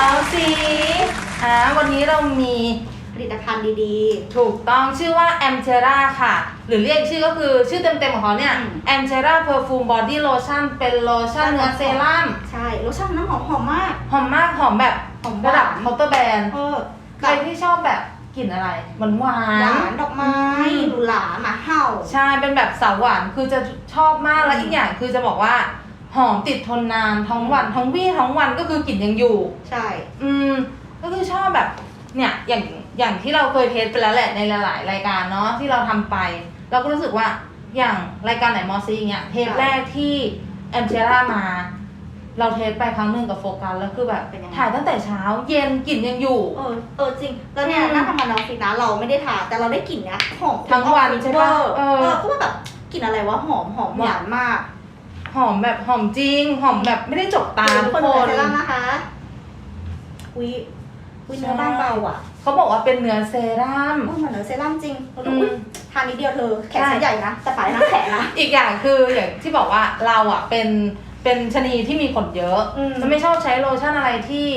มาสีอ่าวันนี้เรามีผลิตภัณฑ์ดี ถูกต้องชื่อว่า a m t e r a ค่ะ หรือเรียกชื่อก็คือชื่อเต็มๆของเขาเนี่ยอืม a m t e r a Perfume Body Lotion เป็นโลชั่นเนื้อเซรั่มๆ ใช่รสชาติน้ำหอมหอมมาก หอมมากหอมแบบหอมหวาน ระดับเคาน์เตอร์แบรนด์เออใครที่ชอบแบบกลิ่นอะไรหวานหวาหวาน นดอกไม้อืม หรูหราหมาเห่า ใช่ เป็นแบบสาวหวาน คือจะชอบมาก แล้วอืมอีกอย่างคือจะบอกว่า หอมติดทนนานทั้งวันทั้งวี่ทั้งวันก็คือกลิ่นยังอยู่ ใช่ อืม ก็คือชอบแบบ เนี่ยอย่างอย่างที่เราเคยเทสไปแล้วแหละในหลาย ๆ รายการเนาะที่เราทำไป เราก็รู้สึกว่าอย่างรายการไหนมอซีอย่างเงี้ยเทปแรกที่แอมเจล่ามา เราเทสไปครั้งหนึ่งกับโฟกัสแล้วคือแบบถ่ายตั้งแต่เช้าเย็นกลิ่นยังอยู่ เออ เออจริง แล้วเนี่ยอืม หน้าทำงานออฟฟิศนะเราไม่ได้ทาแต่เราได้กลิ่นเนี้ยหอมทั้งวันใช่ปะเอเอออ ก็ว่าแบบกลิ่นอะไรวะหอมหอมหวานมาก หอมแบบหอมจริง หอมแบบไม่ได้จกตาทุทุกกคนคดูนเซรั่มนะคะวิวิเนื้อบางเบาอะเขาบอกว่าเป็นเนื้อเซรั่มโอ้ยเหมือนเนื้อเซรั่มจริงเราดูอืมอุ๊ยทานนิดเดียวเธอแขนใช่ฉันใหญ่นะแต่ปลายน้ำแขนนะอีกอย่างคืออย่างที่บอกว่าเราอะเป็นเป็นชะนีที่มีขนเยอะอืมจะไม่ชอบใช้โลชั่นอะไรที่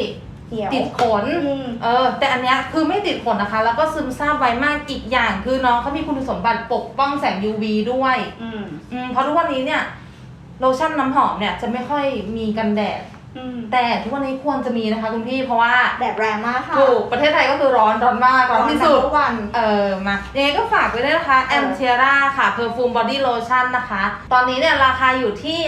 เหี่ยวติดขนอืมเออ แต่อันเนี้ยคือไม่ติดขนนะคะ แล้วก็ซึมซาบไวมากอีกอย่าง คือน้องเขามีคุณสมบัติปกป้องแสง UV ด้วย อืมอืมเพราะทุกวันนี้เนี่ย โลชั่นน้ำหอมเนี่ยจะไม่ค่อยมีกันแดด อืมแต่ทุกวันนี้ควรจะมีนะคะคุณพี่เพราะว่าแดดแรงมากค่ะถูกประเทศไทยก็คือร้อนร้อนมากร้อนที่สุด ทุกวัน เออมายังไงก็ฝากไว้ด้วยนะคะเอ a อ m t e r a ค่ะ Perfume Body Lotion นะคะ ตอนนี้เนี่ยราคาอยู่ที่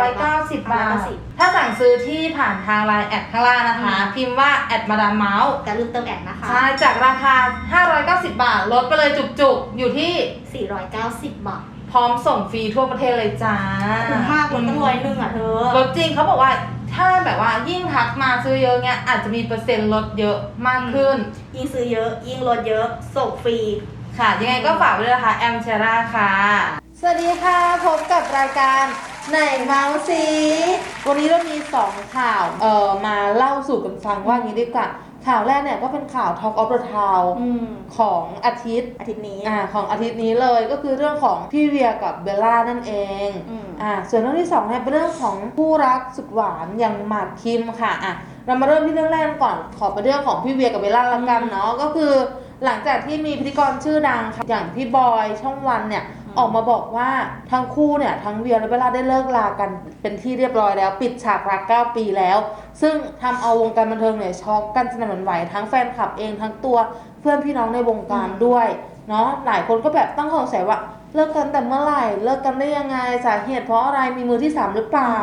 590 บาท 590 ถ้าสั่งซื้อที่ผ่านทาง Line แอดข้างล่างนะคะ อืม พิมพ์ว่าแอดมาดามเมาส์แต่ลืมเติมแอดนะคะ ใช่จากราคา 590 บาท ลดไปเลยจุกๆ อยู่ที่ 490 บาท พร้อมส่งฟรีทั่วประเทศเลยจ้าคุ้มมากลดตั้งร้อยหนึ่งอะเธอลดจริงเขาบอกว่าถ้าแบบว่ายิ่งทักมาซื้อเยอะเงี้ยอาจจะมีเปอร์เซ็นต์ลดเยอะมากขึ้น ยิ่งซื้อเยอะ ยิ่งลดเยอะส่งฟรี ค่ะ ยังไงก็ฝากไว้ด้วยนะคะแอมเชราค่ะ สวัสดีค่ะ พบกับรายการไหนเมาส์ซีวันนี้เรามีสองข่าวเอ่อมาเล่าสู่กันฟังว่างี้ดีกว่า ข่าวแรกเนี่ยก็เป็นข่าว Talk of the Town อืมของอาทิตย์อาทิตย์นี้อ่าของอาทิตย์นี้เลยก็คือเรื่องของพี่เวียกับเบลล่านั่นเองอืมอ่าส่วนเรื่องที่สองเนี่ยเป็นเรื่องของคู่รักสุดหวานอย่างหมากคิมค่ะอะเรามาเริ่มที่เรื่องแรกกันก่อนขอเป็นเรื่องของพี่เวียกับเบลล่าละกันเนาะก็คือ หลังจากที่มีพิธีกรชื่อดังค่ะอย่างพี่บอยช่องวันเนี่ย อืมออกมาบอกว่าทั้งคู่เนี่ยทั้งเวียและเบลล่าได้เลิกลากันเป็นที่เรียบร้อยแล้ว ปิดฉากรัก 9 ปีแล้ว ซึ่งทำเอาวงการบันเทิงเนี่ยช็อกกันสนั่นหวั่นไหวทั้งแฟนคลับเองทั้งตัวเพื่อนพี่น้องในวงการด้วยเนาะหลายคนก็แบบตั้งข้อสงสัยว่าเลิกกันแต่เมื่อไหร่เลิกกันได้ยังไงสาเหตุเพราะอะไรมีมือที่สามหรือเปล่า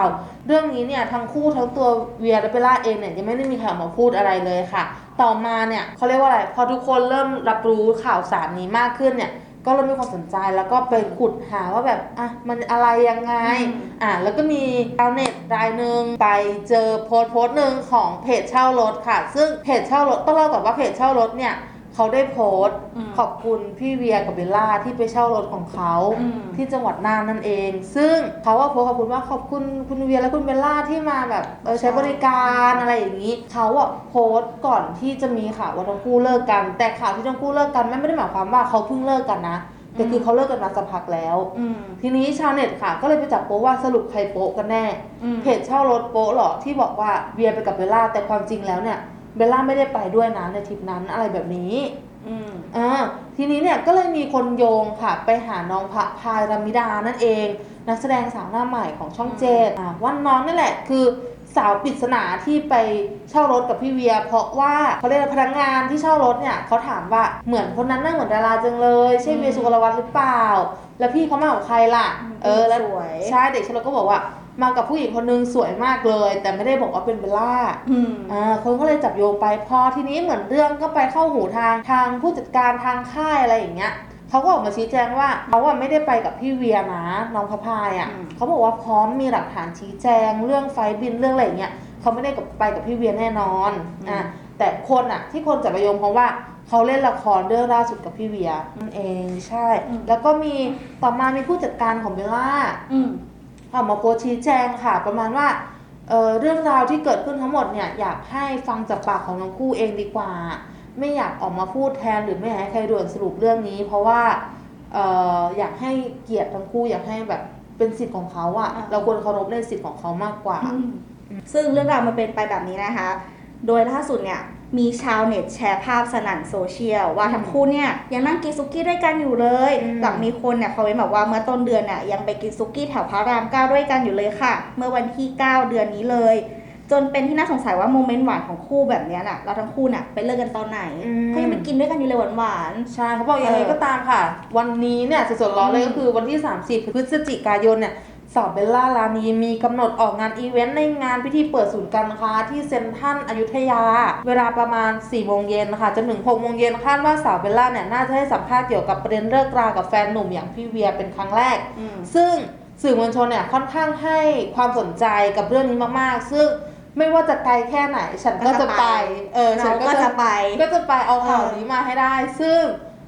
เรื่องนี้เนี่ยทั้งคู่ทั้งตัวเวียและเบลล่าเองเนี่ยยังไม่ได้มีใครออกมาพูดอะไรเลยค่ะ ต่อมาเนี่ยเขาเรียกว่าอะไรพอทุกคนเริ่มรับรู้ข่าวสารนี้มากขึ้นเนี่ย ก็เริ่มมีความสนใจแล้วก็ไปขุดหาว่าแบบอะมันอะไรยังไงอืมอะแล้วก็มีชาวเน็ตรายหนึ่งไปเจอโพสต์โพสต์หนึ่งของเพจเช่ารถค่ะ ซึ่งเพจเช่ารถต้องเล่าก่อนว่าเพจเช่ารถเนี่ย เขาได้โพสต์อืมขอบคุณพี่เวียกับเบลล่าที่ไปเช่ารถของเขาอืม ที่จังหวัดน่านนั่นเอง ซึ่งเขาว่าโพสต์ขอบคุณว่าขอบคุณคุณเวียและคุณเบลล่าที่มาแบบเออใช้บริการอะไรอย่างนี้เขาอะโพสต์ก่อนที่จะมีข่าวว่าทั้งคู่เลิกกัน แต่ข่าวที่ทั้งคู่เลิกกันไม่ได้หมายความว่าเขาเพิ่งเลิกกันนะแต่คือเขาเลิกกันมาสักพักแล้ว อืม ทีนี้ชาวเน็ตค่ะ ก็เลยไปจับโป๊ะว่าสรุปใครโป๊ะกันแน่ อืม เพจเช่ารถโป๊ะเหรอที่บอกว่าเวียไปกับเบลล่าแต่ความจริงแล้วเนี่ย เบลล่าไม่ได้ไปด้วยนะในทริปนั้นอะไรแบบนี้อืมอ่าทีนี้เนี่ยก็เลยมีคนโยงค่ะ ไปหาน้องพระพายรามิดานั่นเอง นักแสดงสาวหน้าใหม่ของช่องอืมเจ็ดอ่าว่าน้องนี่แหละคือสาวปริศนาที่ไปเช่ารถกับพี่เวีย เพราะว่าเขาเรียกว่าพนักงานที่เช่ารถเนี่ยเขาถามว่าเหมือนคนนั้นน่าเหมือนดาราจังเลย ใช่เวียสุกลวัฒน์หรือเปล่า แล้วพี่เขามากับใครล่ะ เออแล้วสวยใช่เด็กชายก็บอกว่า มากับผู้หญิงคนนึงสวยมากเลย แต่ไม่ได้บอกว่าเป็นเบลล่าอืมอ่าคนก็เลยจับโยงไปพอทีนี้เหมือนเรื่องก็ไปเข้าหูทางทางผู้จัดการทางค่ายอะไรอย่างเงี้ยเขาก็ออกมาชี้แจงว่าเขาอะไม่ได้ไปกับพี่เวียนะน้องพระพายอะอืมเขาบอกว่าพร้อมมีหลักฐานชี้แจงเรื่องไฟล์บินเรื่องอะไรอย่างเงี้ยเขาไม่ได้กับไปกับพี่เวียแน่นอนอะแต่คนอะที่คนจับไปโยงเพราะว่า เขาเล่นละครเรื่องล่าสุดกับพี่เวียนั่นเองใช่แล้วก็มีต่อมามีผู้จัดการของเบลล่า อืม ออกมาโพสต์ชี้แจงค่ะ ประมาณว่าเอ่อเรื่องราวที่เกิดขึ้นทั้งหมดเนี่ยอยากให้ฟังจากปากของทั้งคู่เองดีกว่า ไม่อยากออกมาพูดแทนหรือไม่อยากให้ใครด่วนสรุปเรื่องนี้ เพราะว่าเอ่ออยากให้เกียรติทั้งคู่อยากให้แบบเป็นสิทธิ์ของเขาอะอ่า เราควรเคารพในสิทธิ์ของเขามากกว่า ซึ่งเรื่องราวมันเป็นไปแบบนี้นะคะ โดยล่าสุดเนี่ย มีชาวเน็ตแชร์ภาพสนั่นโซเชียลว่าทั้งคู่เนี่ยยังนั่งกินซุกี้ด้วยกันอยู่เลยอืมหลังมีคนเนี่ยคอมเมนต์บอกว่าเมื่อต้นเดือนเนี่ยยังไปกินซุกี้แถวพระรามเก้าด้วยกันอยู่เลยค่ะ เมื่อวันที่ 9 เดือนนี้เลย จนเป็นที่น่าสงสัยว่าโมเมนต์หวานของคู่แบบเนี้ยน่ะเราทั้งคู่น่ะไปเลิกกันตอนไหนอืมเขายังไปกินด้วยกันอยู่เลยหวานใช่เขาบอกยังไงเออก็ตามค่ะ วันนี้เนี่ยสดๆร้อนเลยอืมก็คือวันที่ 30พฤศจิกายนเนี่ย สาวเบลล่าลานีมีกำหนดออกงานอีเวนต์ในงานพิธีเปิดศูนย์การค้าที่เซ็นทรัลอยุธยา เวลาประมาณ 4 โมงเย็นค่ะจนถึง 6 โมงเย็นคาดว่าสาวเบลล่าเนี่ยน่าจะให้สัมภาษณ์เกี่ยวกับประเด็นเลิกรากับแฟนหนุ่มอย่างพี่เวียเป็นครั้งแรกๆอืมซึ่งสื่อมวลชนเนี่ยค่อนข้างให้ความสนใจกับเรื่องนี้มากๆ ซึ่งไม่ว่าจะไกลแค่ไหน ฉันก็จะไป เออ ฉัเรานก็ก็จะจะไป ก็จะไปเอาข่าวเออนี้มาให้ได้ ซึ่ง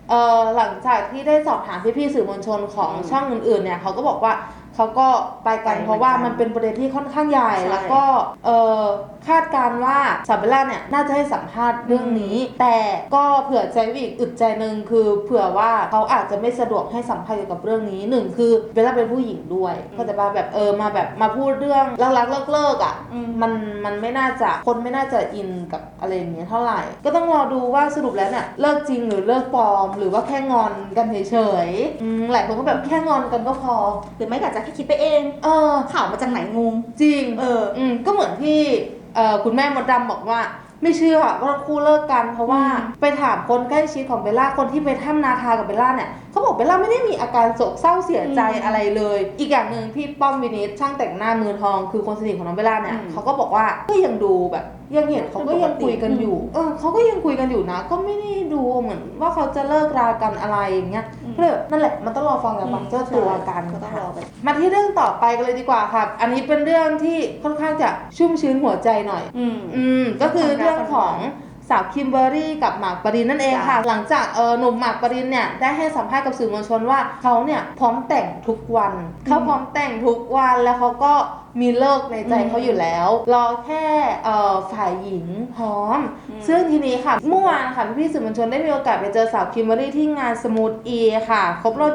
เออหลังจากที่ได้สอบถามพี่ๆสื่อมวลชนของอืมช่องอื่นๆเนี่ยเขาก็บอกว่า เขาก็ไปกันไปเหมือนกันเพราะว่ามันเป็นประเด็นที่ค่อนข้างใหญ่ใช่แล้วก็เออคาดการณ์ว่าซาเบลล่าเนี่ยน่าจะให้สัมภาษณ์เรื่องนี้ แต่ก็เผื่อใจไว้อีกอึดใจหนึ่งคือเผื่อว่าเขาอาจจะไม่สะดวกให้สัมภาษณ์เกี่ยวกับเรื่องนี้หนึ่งคือเบลล่าเป็นผู้หญิงด้วยก็จะมาแบบเออมาแบบมาพูดเรื่องรักๆเลิกๆอะ อืม มันมันไม่น่าจะคนไม่น่าจะอินกับอะไรอย่างเงี้ยเท่าไหร่ ก็ต้องรอดูว่าสรุปแล้วเนี่ยเลิกจริงหรือเลิกปลอม หรือว่าแค่งอนกันเฉยๆอืมหลายคนก็แบบแค่งอนกันก็พอ หรือไม่ก็อาจจะแค่คิดไปเอง เออ ข่าวมาจากไหนงง จริง เออ อืมก็เหมือนที่เอ่อคุณแม่มดดำบอกว่า ไม่เชื่อว่าทั้งคู่เลิกกัน เพราะว่าอืมไปถามคนใกล้ชิดของเบลล่าคนที่ไปถ้ำนาคากับเบลล่าเนี่ยเขาบอกเบลล่าไม่ได้มีอาการโศกเศร้าเสียใจอะไรเลย อีกอย่างหนึ่งพี่ป้อมวินิตช่างแต่งหน้ามือทอง คือคนสนิทของน้องเบลล่าเนี่ยอืมเขาก็บอกว่าก็ยังดูแบบยังเห็นเขาก็ยังคุยกันอยู่ เออเขาก็ยังคุยกันอยู่นะ ก็ไม่ได้ดูเหมือนว่าเขาจะเลิกรากันอะไรอย่างเงี้ยอืมก็ เลยแบบนั่นแหละมันต้องรอฟังจากปากเจ้าตัวกันก็ต้องค่ะรอไปมาที่เรื่องต่อไปกันเลยดีกว่าค่ะ อันนี้เป็นเรื่องที่ค่อนข้างจะชุ่มชื้นหัวใจหน่อย อืมอืมก็คือเรื่องของ สาวคิมเบอร์รี่กับหมากปรินนั่นเองค่ะจ้ะหลังจากเออหนุ่มหมากปรินเนี่ยได้ให้สัมภาษณ์กับสื่อมวลชนว่าเขาเนี่ยพร้อมแต่งทุกวันเขาพร้อมแต่งทุกวันแล้วเขาก็มีเลิกในใจเขาอยู่แล้ว รอแค่เอ่อฝ่ายหญิงพร้อมอืมซึ่งทีนี้ค่ะ เมื่อวานค่ะพี่ๆสื่อมวลชนได้มีโอกาสไปเจอสาวคิมเบอรี่ที่งานสมูทอีค่ะ ครบรอบ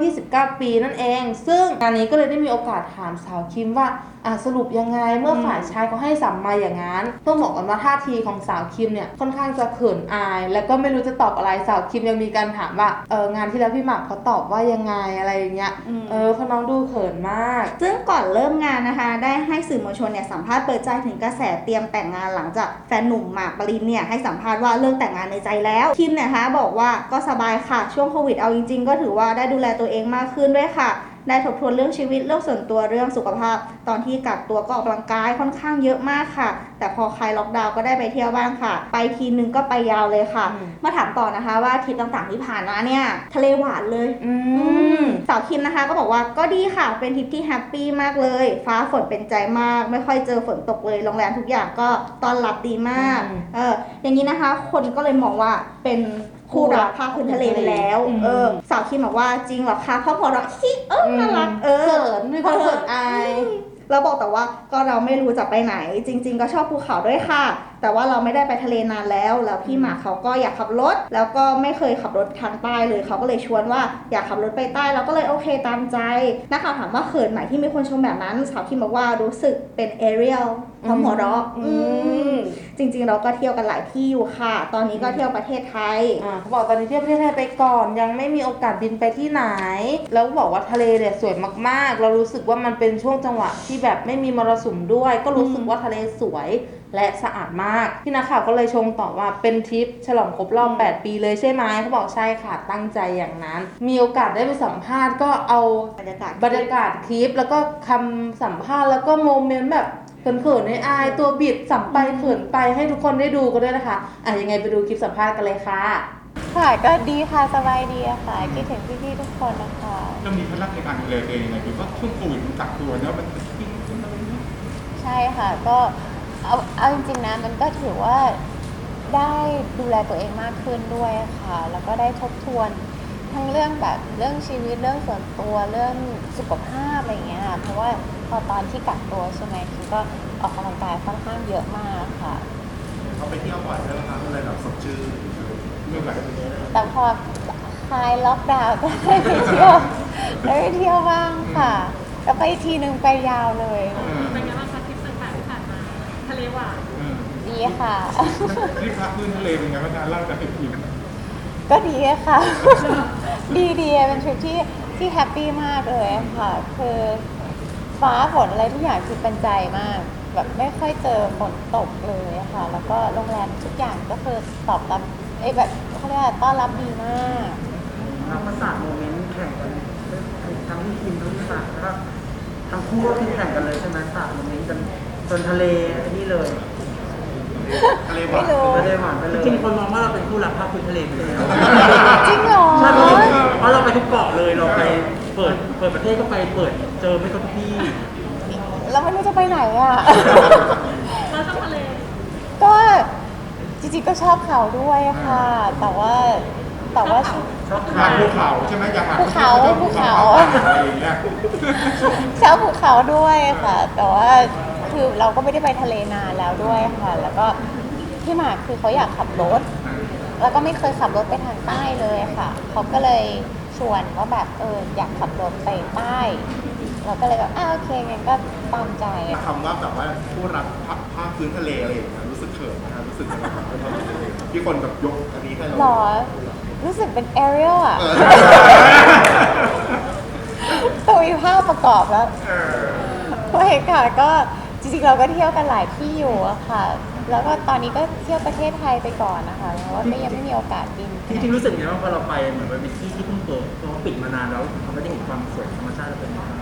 29 ปีนั่นเอง ซึ่งงานนี้ก็เลยได้มีโอกาสถามสาวคิมว่า อะสรุปยังไงเมื่ออืมฝ่ายชายเขาให้สัมมาอย่างนั้นต้องบอกกันว่าท่าทีของสาวคิมเนี่ยค่อนข้างจะเขินอาย แล้วก็ไม่รู้จะตอบอะไรสาวคิมยังมีการถามว่าเอองานที่แล้วพี่หมากเขาตอบว่ายังไงอะไรอย่างเงี้ยอืมเออเพราะน้องดูเขินมาก ซึ่งก่อนเริ่มงานนะคะ ได้ให้สื่อมวลชนเนี่ยสัมภาษณ์เปิดใจถึงกระแสเตรียมแต่งงานหลังจากแฟนหนุ่มหมากปรินเนี่ยให้สัมภาษณ์ว่าเลิกแต่งงานในใจแล้วคิมเนี่ยนะคะบอกว่าก็สบายค่ะช่วงโควิดเอาจริง ๆ ก็ถือว่าได้ดูแลตัวเองมากขึ้นด้วยค่ะ ได้ทบทวนเรื่องชีวิตเรื่องส่วนตัวเรื่องสุขภาพ ตอนที่กักตัวก็ออกกำลังกายค่อนข้างเยอะมากค่ะ แต่พอคลายล็อกดาวน์ก็ได้ไปเที่ยวบ้างค่ะ ไปทีนึงก็ไปยาวเลยค่ะอืมมาถามต่อนะคะว่าทริปต่างๆที่ผ่านมาเนี่ยทะเลหวานเลยอือืมมสาวคิมนะคะ ก็บอกว่าก็ดีค่ะเป็นทริปที่แฮปปี้มากเลย ฟ้าฝนเป็นใจมาก ไม่ค่อยเจอฝนตกเลยโรงแรมทุกอย่างก็ต้อนรับดีมากอืมเอออย่างนี้นะคะ คนก็เลยมองว่าเป็น คู่รักภาคพื้นทะเลไปแล้วอืมเออสาวคิมบอกว่าจริงเหรอคะเพราะพอรักฮิเออน่ารักเออเขินมีความเขินอายเราบอกแต่ว่าก็เราไม่รู้จะไปไหน จริง ๆ ก็ชอบภูเขาด้วยค่ะ แต่ว่าเราไม่ได้ไปทะเลนานแล้ว แล้วพี่หมากเขาก็อยากขับรถ แล้วก็ไม่เคยขับรถทางใต้เลยเขาก็เลยชวนว่าอยากขับรถไปใต้เราก็เลยโอเคตามใจนักข่าวถามว่าเขินไหมที่มีคนชมแบบนั้นสาวคิมบอกว่ารู้สึกเป็นเอเรียลเพราะหัวเราะอือืมมจริงๆเราก็เที่ยวกันหลายที่อยู่ค่ะ ตอนนี้ก็เที่ยวประเทศไทยอ่าเขาบอกตอนนี้เที่ยวประเทศไทยไปก่อน ยังไม่มีโอกาสบินไปที่ไหน แล้วบอกว่าทะเลเนี่ยสวยมากๆ เรารู้สึกว่ามันเป็นช่วงจังหวะที่แบบไม่มีมรสุมด้วย ก็รู้สึกว่าทะเลสวย และสะอาดมาก พี่นักข่าวก็เลยชงต่อว่าเป็นทริปฉลองครบรอบอืม8ปีเลยใช่ไหมเขาบอกใช่ค่ะตั้งใจอย่างนั้น มีโอกาสได้ไปสัมภาษณ์ก็เอาบรรยากาศบรรยากาศคลิป แล้วก็คำสัมภาษณ์แล้วก็โมเมนต์แบบเขินๆในอายตัวบิดสัมไปเขินไปให้ทุกคนได้ดูกันด้วยนะคะอะยังไงไปดูคลิปสัมภาษณ์กันเลยค่ะค่ะก็ดีค่ะสบายดีอะค่ะคิดถึงพี่ๆทุกคนนะคะเรามีเคล็ดลับในการดูแลตัวเองยังไงคือว่าช่วงโควิดมันกักตัวเนอะมันทิ้งทิ้งอะไรเงี้ยใช่ค่ะก็ เอาเอาจริงๆนะมันก็ถือว่าได้ดูแลตัวเองมากขึ้นด้วยค่ะ แล้วก็ได้ทบทวนทั้งเรื่องแบบเรื่องชีวิตเรื่องส่วนตัวเรื่องสุขภาพอะไรอย่างเงี้ยค่ะเพราะว่าพอตอนที่กักตัวใช่ไหมคือก็ออกกำลังกายค่อนข้างเยอะมากค่ะ เขาไปเที่ยวบ่อยแล้วครับก็เลยแบบสดชื่นเรื่องอะไรแต่พอคลายล็อกดาวน์ก็ได้ไปเที่ยวได้ไปเที่ยวบ้างค่ะ แล้วไปทีนึงไปยาวเลยเออ เป็นไงบ้าง คะทริปต่างๆที่ผ่านมาทะเลหวานเออดีดีค่ะทริปพักพื้นทะเลเป็นไงบ้างคะเล่าจากให้พิมก็ดีค่ะ ดีดีเป็นทริปที่ที่แฮปปี้มากเลยค่ะ คือฟ้าฝนอะไรทุกอย่างคือเป็นใจมาก แบบไม่ค่อยเจอฝนตกเลยค่ะ แล้วก็โรงแรมทุกอย่างก็คือตอบรับเอ้ยแบบเขาเรียกว่าต้อนรับดีมากทั้งภาษาโมเมนต์แข่งกันทั้งที่ทีมทั้งที่สามก็ทั้งคู่ก็คือแข่งกันเลยใช่ไหมสามโมเมนต์กันจนทะเลอันนี้เลย ทะเลหวาไม่นรู้ ทะเลหวานไปเลยจริงคนมองว่าเราเป็นคู่รักภาคพื้นทะเลไปแล้วจริงเหรอ ใช่เพราะเพราะเราไปทุกเกาะเลยเราไปเปิดเปิดประเทศก็ไปเปิดเจอไม่ก็ทุกที่แล้วไม่รู้จะไปไหนอะ เราชอบทะเลก็จริงๆก็ชอบเขาด้วยค่ะ แต่ว่าแต่ว่า ชอบหาทาน ภูเขาใช่ไหมอยากหาภูเขาภูเขา อะไรอย่างเงี้ยชอบภูเขาด้วยค่ะ แต่ว่า คือเราก็ไม่ได้ไปทะเลนานแล้วด้วยค่ะ แล้วก็พี่หมากคือเขาอยากขับรถ แล้วก็ไม่เคยขับรถไปทางใต้เลยค่ะ เขาก็เลยชวนว่าแบบเอออยากขับรถไปใต้ เราก็เลยแบบอ่าโอเคงั้นก็ตามใจคำว่าแบบว่าผู้รักภาคภาคพื้นทะเลอะไรอย่างเงี้ยรู้สึกเขินนะครับรู้สึกยังไงครับที่คนแบบยกอันนี้ให้เราหรอรู้สึกเป็นแอเรียลอะเออต้องมีภาพประกอบแล้วไม่ค่ะก็ จริงๆเราก็เที่ยวกันหลายที่อยู่อะค่ะ แล้วก็ตอนนี้ก็เที่ยวประเทศไทยไปก่อนนะคะเพราะว่าก็ยังไม่มีโอกาสบินจริงๆรู้สึกไงบ้างพอเราไปเหมือนมันเป็นที่ที่เพิ่งเปิดเพราะว่าปิดมานานแล้วเราไม่ได้เห็นความสวยธรรมชาติแล้วเป็นยังไง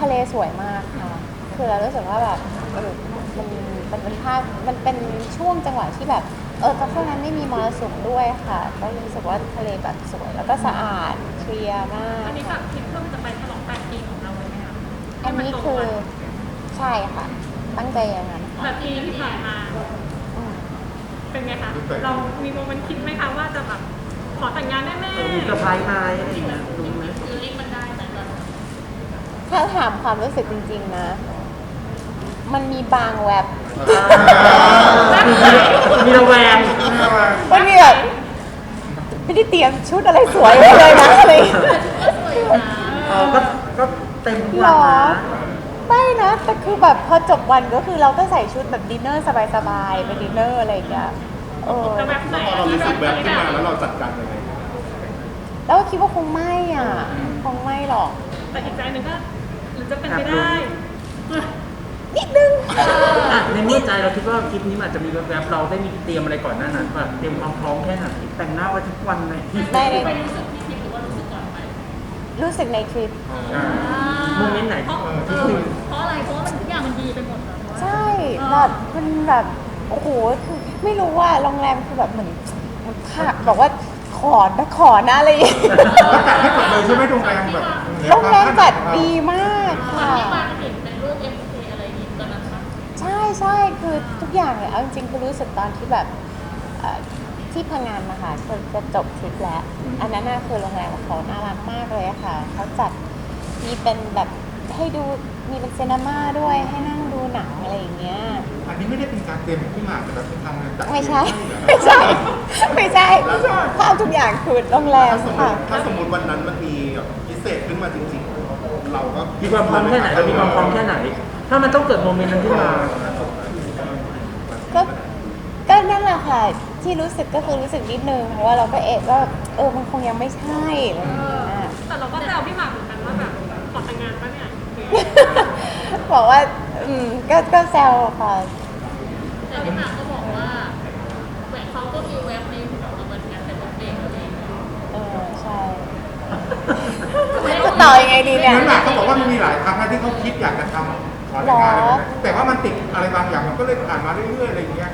ทะเลสวยมากค่ะ คือเรารู้สึกว่าแบบเออมันมันเป็นภาพมันเป็นช่วงจังหวะที่แบบ เออก็ช่วงนั้นไม่มีมรสุมด้วยค่ะ ก็รู้สึกว่าทะเลแบบสวย แล้วก็สะอาดเคลียร์มากอันนี้แบบทริปเพื่อจะไปฉลอง8ปีของเราเลยไหมคะอันนี้คือ ใช่ค่ะ ตั้งใจอย่างนั้นค่ะแบบปีที่ผ่านมา อืมเป็นไงคะ เรามีโมเมนต์คิดไหมคะว่าจะแบบขอแต่งงานแน่เออมีเซอร์ไพรส์ไหมอะไรอย่างเงี้ยรู้ไหมๆคือลิงมันได้แต่แบบถ้าถามความรู้สึกจริง ๆ นะ มันมีบางแวบมีระแวงมันมีแบบไม่ได้เตรียมชุดอะไรสวยไว้เลยนะอะไรอย่างเงี้ย เออก็ก็เต็มหรวันอนะ ไม่นะแต่คือแบบพอจบวันก็คือเราก็ใส่ชุดแบบดินเนอร์สบายๆไปดินเนอร์อะไรอย่างเงี้ยเออแต่แบบไหนพอเรารู้สึกแบบขึ้นมาแล้วเราจัดการยังไงแล้วก็คิดว่าคงไม่อะ คงไม่หรอก แต่อีกใจหนึ่งก็หรือจะเป็นไปได้นิดนึง อะในเมื่อใจเราคิดว่าคลิปนี้มันอาจจะมีแวบๆเราได้มีเตรียมอะไรก่อนหน้านั้นป่ะเตรียมความพร้อมแค่ไหนแต่งหน้าไว้ทุกวันเลยไม่ได้ไปรู้สึกที่คิดหรือว่ารู้สึกก่อนไปรู้สึกในทริป อ่า โมเมนต์ไหนเพราะเออเอที่อคุยเพราะอะไรเพราะว่ามันทุกอย่างมันดีไปหมดเลยใช่แบบมันแบบโอ้โหคือไม่รู้ว่าโรงแรมคือแบบเหมือนเหมันค่ะบอกว่าขอนะขอนะอะไรอย่างเงี้ยแล้วจัดให้หมดเลยใช่ไหมโรงแรมแบบโรงแรมจัดดีมากค่ะ ที่มาเห็นเป็นรูป MK อะไรอย่างงี้ตอนนั้นปะใช่ใช่คือทุกอย่างเลยเอาจริงๆคือรู้สึกตอนที่แบบเอ่อที่พังงานนะคะคือจะจบทริปแล้ว อันนั้นน่ะคือโรงแรมของเขาน่ารักมากเลยอะค่ะเขาจัด มีเป็นแบบให้ดูมีเป็นเซนมาด้วยให้นั่งดูหนังอะไรอย่างเงี้ย อันนี้ไม่ได้เป็นการเตรียมของพี่หมากแต่แบบเป็นทางจัดไม่ใช่เองไม่ใช่ไม่ใช่ภาพทุกอย่างคือโรงแรมถ้าสมมค่ะ ติถ้าสมมติวันนั้นมันมีแบบพิเศษขึ้นมาจริงๆ เราก็มีความพร้อมแค่ไหนเรามีความพร้อมแค่ไหน ถ้ามันต้องเกิดโมเมนต์นั้นขึ้นมา ก็ก็นั่นแหละค่ะ ที่รู้สึกก็คือรู้สึกนิดนึงเพราะว่าเราก็เอะว่าเออมันคงยังไม่ใช่อะไรอย่างเงี้ยแต่เราก็แซวพี่หมากเหมือนกันว่าแบบ ขอแต่งงานปะเนี่ยบอกว่า อืม ก็ก็แซวค่ะ แต่พี่หมากก็บอกว่าแหวนเขาก็มีแวบในหัวเหมือนกันแต่เป็นเด็กอะไรอย่างเงี้ยเออ ใช่ต่อยังไงดีเนี่ยพี่หมากเขาบอกว่ามันมีหลายครั้งนะที่เขาคิดอยากจะทำขอแต่งงานอะไรแบบนั้นแต่ว่ามันติดอะไรบางอย่างมันก็เลยผ่านมาเรื่อยๆอะไรอย่างเงี้ย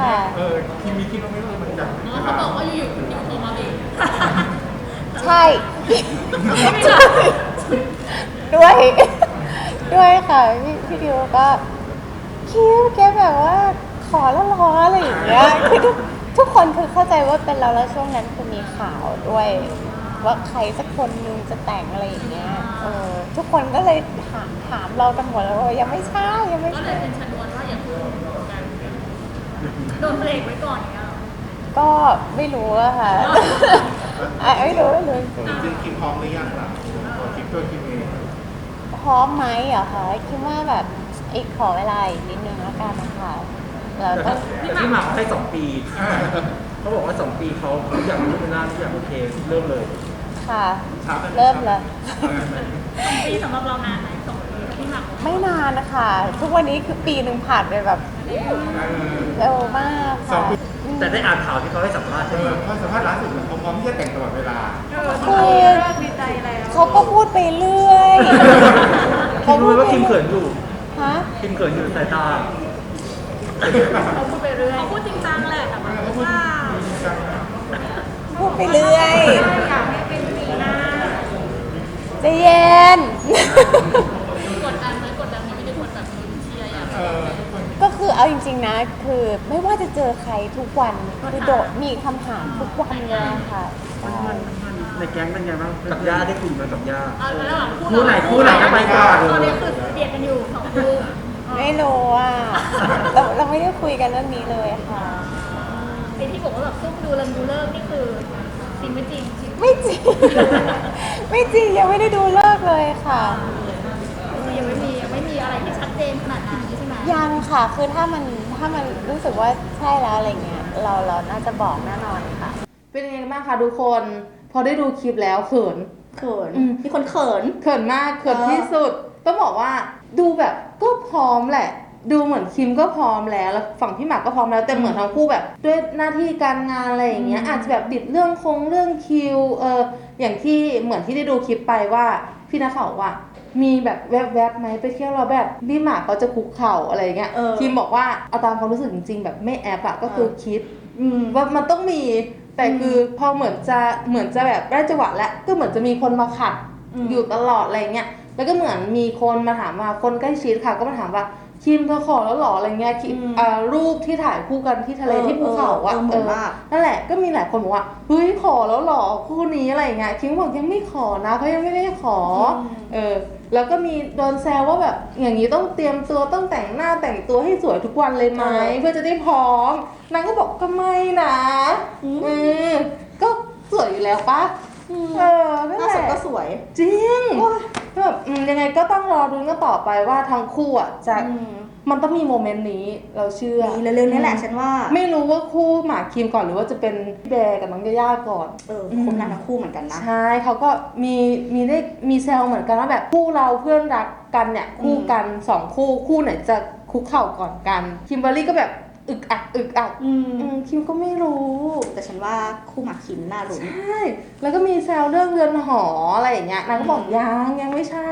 ค่ะ เออคิมมีคิดว่าไม่ว่ามันจะเขาบอกว่าอยู่ๆคุณนิวโทรมาเองใช่ ด้วย ด้วยค่ะ พี่พี่ดิวก็คิวแกแบบว่าขอแล้วรออะไรอย่างเงี้ยคือทุกทุกคนคือเข้าใจว่าเป็นเราแล้วช่วงนั้นคือมีข่าวด้วย ว่าใครสักคนนึงจะแต่งอะไรอย่างเงี้ยเออทุกคนก็เลยถามถามเรากันหมดแล้วว่ายังไม่ใช่ยังไม่ก็เลใช่ ยเป็นชนวนว่าอย่าเพิ่งกันโดนเบรกไว้ก่อนอย่างเงี้ยหรอก็ไม่รู้อะค่ะ อะไม่รู้ไม่รู้จริงจริงๆคิมพร้อมหรือยังล่ะคิด ตัวคิมเองพร้อมไหมเหรอคะคิดว่าแบบอีกขอเวลาอีกนิดนึงแล้วกันนะคะเราแต่ต้ถ้าองแต่พี่หมากเขาให้สองปี เขาบอกว่าสองปีเขาทุกอย่างทุกเป็นหน้าทุกอย่างโอเคเริ่มเลยค่ะ ช้าไปเริ่มเลยปีสำหรับเรานานไหมสองปีที่หมักไม่นานนะคะ ทุกวันนี้คือปีหนึ่งผ่านไปแบบเร็วมากค่ะ แต่ได้อ่านข่าวที่เขาให้สัมภาษณ์เอใช่ไหมอเพราะสัมภาษณ์ล่าสุดเนี่ยเขาพร้อมที่จะแต่งตลอดเวลา คือเขาก็พูดไปเรื่อยคิมรู้ไหมว่าคิมเขินอยู่ฮะคิมเขินอยู่สายตาเขาพูดไปเรื่อยเขาพูดจริงจังแหละแต่ว่าว่าพูดไปเรื่อยอยากให้เป็นปีหน้าใจเย็น คือไม่ว่าจะเจอใครทุกวันคือโดดมีคำถามทุกวันเลยค่ะใช่ในแก๊งเป็นไงบ้างกับย่าได้คุยมากับย่าเอาแล้วหลังคู่ไหนคู่ไหนจะไปก่อนตอนนี้คือเดียดกันอยู่สองคู่ไม่รู้อะเราเราไม่ได้คุยกันเรื่องนี้เลยค่ะ ไอ้ที่บอกว่าแบบซุ่มดูเริงดูเลิกนี่คือจริงไม่จริงจริงไม่จริง ไม่จริงยังไม่ได้ดูเลิกเลยค่ะยังไม่มียังไม่มีอะไรที่ชัดเจนขนาดนั้นใช่ไหมยังค่ะ คือถ้ามัน ถ้ามันรู้สึกว่าใช่แล้วอะไรเงี้ยเราเราน่าจะบอกแน่นอนค่ะ เป็นยังไงบ้างคะทุกคน พอได้ดูคลิปแล้วเขินเขินอืมมีคนเขินเขินมากเขินเออที่สุดต้องบอกว่าดูแบบก็พร้อมแหละ ดูเหมือนคิมก็พร้อมแล้วแล้วฝั่งพี่หมากก็พร้อมแล้วแต่เหมือนทั้งคู่แบบ ด้วยหน้าที่การงานอะไรอย่างเงี้ยอาจจะแบบบิดเรื่องคงเรื่องคิวเอออย่างที่เหมือนที่ได้ดูคลิปไปว่าพี่นักข่าวว่า มีแบบแวบๆไหมไปเที่ยวเราแบบพี่หมากเขาจะคุกเข่าอะไรเงี้ยเออคิมบอกว่าเอาตามความรู้สึกจริงๆ แบบไม่แอบอะก็คือเออคิดอืมว่ามันต้องมี แต่อืมคือพอเหมือนจะเหมือนจะแบบได้จังหวะแล้วก็เหมือนจะมีคนมาขัดอืม อยู่ตลอดอะไรเงี้ยแล้วก็เหมือนมีคนมาถามว่าคนใกล้ชิดค่ะ ก็มาถามว่าคิมเธอขอแล้วเหรออะไรเงี้ยคิมอืม อ่ารูปที่ถ่ายคู่กันที่ทะเลเออที่ภูเขาอะเออเหมือนมากนั่นแหละก็มีหลายคนบอกว่าเฮ้ยขอแล้วเหรอคู่นี้อะไรเงี้ยคิมบอกยังไม่ขอนะเขายังไม่ได้ขออม เออ แล้วก็มีโดนแซวว่าแบบอย่างนี้ต้องเตรียมตัวต้องแต่งหน้าแต่งตัวให้สวยทุกวันเลยไหมเออ เพื่อจะได้พร้อมนางก็บอกก็ไม่นะอืมอืมก็สวยอยู่แล้วปะอืมเออนั่นหน้าแหสดละก็สวย จริงโอ้ยแบบอืมยังไงก็ต้องรอดูกันต่อไปว่าทั้งคู่อะจะอืม มันต้องมีโมเมนต์นี้เราเชื่อมีเร็วๆนี้แหละฉันว่า ไม่รู้ว่าคู่หมากคิมก่อนหรือว่าจะเป็นพี่แบร์กับน้องยาย่าก่อนเอออืมคบกันทั้งคู่เหมือนกันนะใช่เขาก็มีมีได้มีแซวเหมือนกันว่าแบบคู่เราเพื่อนรักกันเนี่ยคู่กันสองคู่คู่ไหนจะคุกเข่าก่อนกันคิมเบอรรี่ก็แบบ อึกอักอึกอักอืมอืมคิมก็ไม่รู้ แต่ฉันว่าคู่หมากคิมน่ารุ้นใช่ แล้วก็มีแซวเรื่องเรือนหออะไรอย่างเงี้ยนางก็บอกยังยังไม่ใช่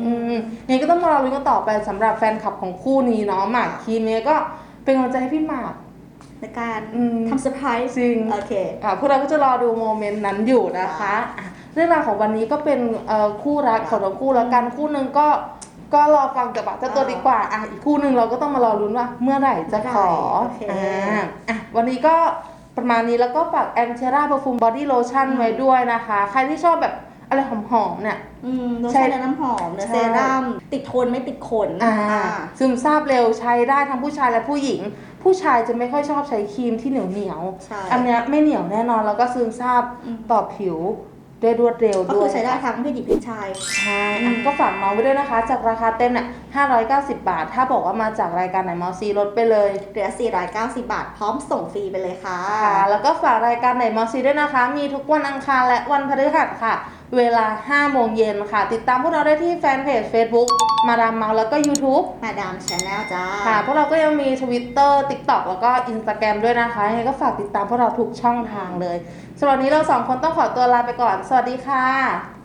อืมยังไงก็ต้องมารอรุ้นกันต่อไปสำหรับแฟนคลับของคู่นี้เนาะหมากคิมเนี่ยก็เป็นกำลังใจให้พี่หมาก ในการอืม ทำเซอร์ไพรส์จริง โอเค อ่าพวกเราก็จะรอดูโมเมนต์นั้นอยู่นะคะอะเรื่องราวของวันนี้ก็เป็นเอ่อคู่รักของทั้งคู่แล้วกันคู่หนึ่งก็ ก็รอฟังจากปากเจ้าตัวดีกว่าอะอีกคู่หนึ่งเราก็ต้องมารอลุ้นว่า เมื่อไหร่จะขอโอเคอ่าอะวันนี้ก็ประมาณนี้แล้วก็ฝากแอมเชรา p ร์ฟูมบอดี้โลชั่นไว้ด้วยนะคะ ใครที่ชอบแบบอะไรหอมๆเนี่ยอืมโลใช่ชั่นและน้ำหอมเนื้อใช่เซรั่มติดทนไม่ติดขนอ่าอ่าซึมซาบเร็วใช้ได้ทั้งผู้ชายและผู้หญิง ผู้ชายจะไม่ค่อยชอบใช้ครีมที่เหนียวเหนียวๆใช่อันเนี้ยไม่เหนียวแน่นอนแล้วก็ซึมซาบอืมต่อผิว ได้รวดเร็วก็ด้วคืยอใช้ได้ทั้งเพศหญิงเพศชาย ใช่อือะมก็ฝากน้องไว้ด้วยนะคะ จากราคาเต็มเนี่ย590 บาท ถ้าบอกว่ามาจากรายการไหนมอซีลดไปเลย เหลือ 490 บาท พร้อมส่งฟรีไปเลยค่ะ ค่ะแล้วก็ฝากรายการไหนมอซีด้วยนะคะ มีทุกวันอังคารและวันพฤหัสค่ะ เวลา 5 โมงเย็นค่ะ ติดตามพวกเราได้ที่แฟนเพจ Facebook มาดามเมาแล้วก็ YouTube มาดามชาแนลจ้าค่ะ พวกเราก็ยังมี Twitter TikTok แล้วก็ Instagram ด้วยนะคะยังไงก็ฝากติดตามพวกเราทุกช่องทางเลยสำหรับวันนี้เราสองคนต้องขอตัวลาไปก่อน สวัสดีค่ะ